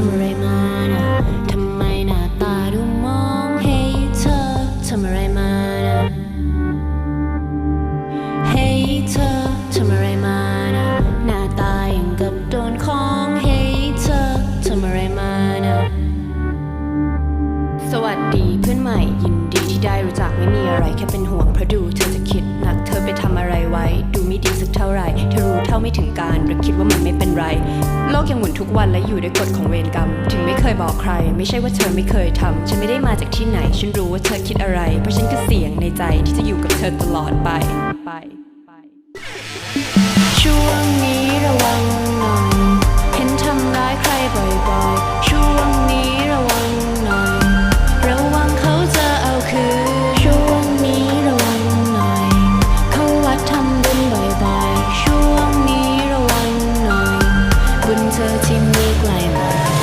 ทำอะไรมานะทำไมหน้าตาดูมองเฮ้ยเธอทำอะไรมานะเฮ้ยเธอทำอะไรมานะหน้าตาอย่างกับโดนของเฮ้ยเธอทำอะไรมานะสวัสดีเพื่อนใหม่ยินดีที่ได้รู้จักไม่มีอะไรแค่เป็นห่วงเพราะดูเธอจะคิดหนักเธอไปทำอะไรไว้ ดูไม่ดีสักเท่าไหร่เธอรู้เท่าไม่ถึงการหรือคิดว่ามันไม่เป็นไร โลกยังหมุนทุกวันและอยู่ด้วยกฎของเวรกรรม ถึงไม่เคยบอกใคร ไม่ใช่ว่าเธอไม่เคยทำฉันไม่ได้มาจากที่ไหน ฉันรู้ว่าเธอคิดอะไร เพราะฉันคือเสียงในใจที่จะอยู่กับเธอตลอดไปไปไป ๆช่ว